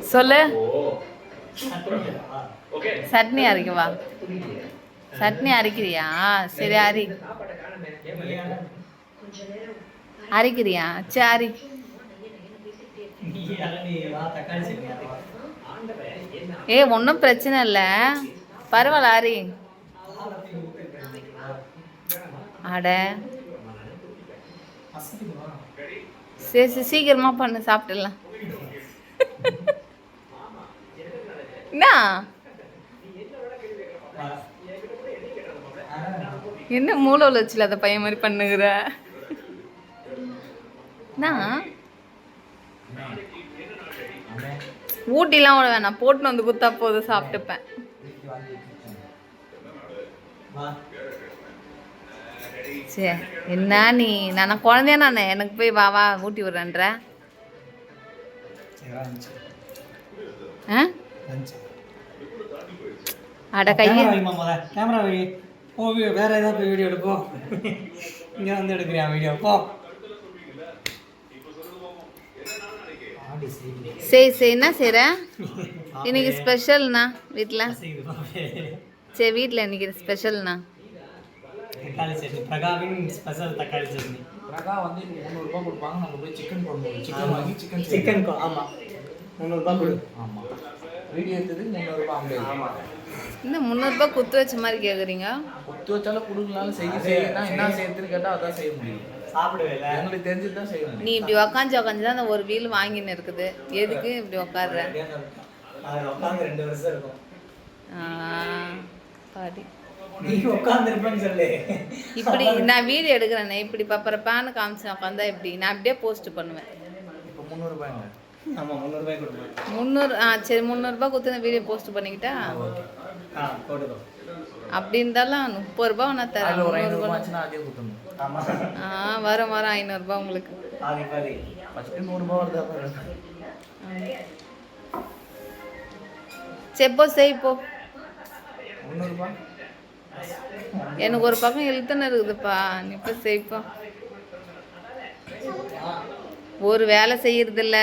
சொல்லு. சட்னி அரைக்கவா? சட்னி அரைக்கிறியா? சரி அரி. அரைக்கிறியா? சரி ஏ ஒன்றும் பிரச்சனை இல்லை. பரவாயில்ல அரி. அட. சரி சரி சீக்கிரமா பண்ணு சாப்பிட்டுடலாம். என்ன? என்ன மூளை உழைச்சில் அதை பையன் மாதிரி பண்ணுகிற? என்ன? ஊட்டிலாம் விட வேணாம். போட்டுன்னு வந்து குத்தா போதும் சாப்பிட்டுப்பேன். சரி என்ன நீ? நான் குழந்தைய நான். எனக்கு போய் வா வா ஊட்டி விடுறேன்ற. ஆ? அட கையை கேமரா வை. வேற ஏதாவது போய் வீடியோ எடுப்போம் இங்க வந்து எடுக்கிறியா வீடியோ போ. சரி சரி என்ன செய்கிற இன்னைக்கு ஸ்பெஷல்ண்ணா வீட்டில். சரி வீட்டில் இன்னைக்கு ஸ்பெஷல்ண்ணா தக்காளி சட்னி. பிரகாவின் ஸ்பெஷல் தக்காளி சட்னி. பிரகா வந்து முந்நூறுபா கொடுப்பாங்க. நம்ம போய் சிக்கன் குழம்பு சிக்கன் வாங்கி சிக்கன் சிக்கன் ஆமா. முந்நூறுபா கொடு. ஆமாம் வீடியோ எடுத்தது முந்நூறுபா ஐம்பது இந்த முந்நூறுபா குத்து வச்ச மாதிரி கேட்குறீங்க ஒத்து வச்சாலும் கொடுக்கலாலும் செய்ய செய்யலாம் என்ன செய்யறதுன்னு கேட்டால் அதான் செய்ய முடியும். சாப்பிடுவே எங்களுக்கு தெரிஞ்சது தான் செய்ய முடியும். நீ இப்படி உக்காந்து உக்காந்து தான் அந்த ஒரு வீல் வாங்கின்னு இருக்குது. எதுக்கு இப்படி உக்காடுற உட்காந்து ரெண்டு வருஷம் இருக்கும். ஆ, பாடி இப்படி நான் வீடியோ எடுக்கிறேனே இப்படி பப்பரப்பான்னு காமிச்சு உட்காந்தா எப்படி? நான் அப்படியே போஸ்ட் பண்ணுவேன். முந்நூறுபாய் முந்நூறு ஆ சரி முந்நூறுபா கொடுத்து வீடியோ போஸ்ட் பண்ணிக்கிட்டா? ஆ போட்டுக்கோ. அப்படி இருந்தாலும் முப்பது ரூபா நான் தரேன் ஒரு ஐநூறுபா அதே ஆ வரும் வரும் ஐநூறுரூபா உங்களுக்கு. பாதி பாதி. ஃபஸ்ட்டு நூறுரூபா வருதா பாரு சரி போ செய் போ. முந்நூறுபா? எனக்கு ஒரு பக்கம் இழுத்துன்னு இருக்குதுப்பா. நீ இப்போ செய்ப்பா ஒரு வேலை செய்யறதில்ல.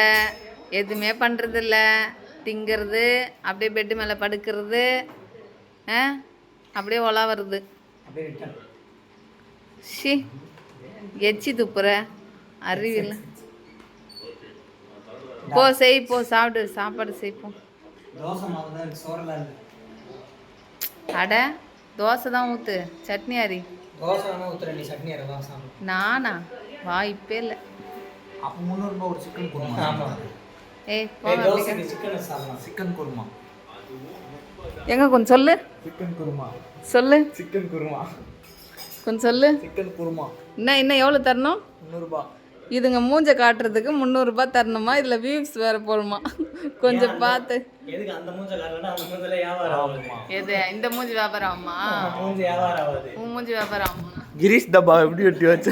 எதுவுமே பண்ணுறதில்ல திங்கிறது அப்படியே பெட்டு மேலே படுக்கிறது ஆ? அப்படியே ஒலா வருது. ஷி எச்சி துப்புற? அறிவில்லை. போ செய் போ சாப்பிடு சாப்பாடு செய்ப்போம் அட தோசை தான் ஊற்று சட்னி அரி. நானா? வாய்ப்பே இல்லை. அப்போ முந்நூறுபா ஒரு சிக்கன் குருமா ஆமா. ஏய் சிக்கன் குருமா. எங்க கொஞ்சம் சொல்லு. சிக்கன் குருமா. சொல்லு. சிக்கன் குருமா. கொஞ்சம் சொல்லு. சிக்கன் குருமா. இன்னும் இன்னும் எவ்வளோ தரணும்? முந்நூறுபா. இதுங்க மூஞ்ச காட்டுறதுக்கு முந்நூறுரூபா தரணுமா? இதில் வியூஸ் வேற போடுமா? கொஞ்சம் பார்த்து எதுக்கு அந்த மூஞ்ச காரணம் அந்த மூஞ்சில வியாபாரம் ஆகுது. எது இந்த மூஞ்சி வியாபாரம் ஆமா மூஞ்சி வியாபாரம் ஆகுது. மூஞ்சி வியாபாரம் ஆமா கிரீஷ் டப்பா எப்படி வெட்டி வச்சு?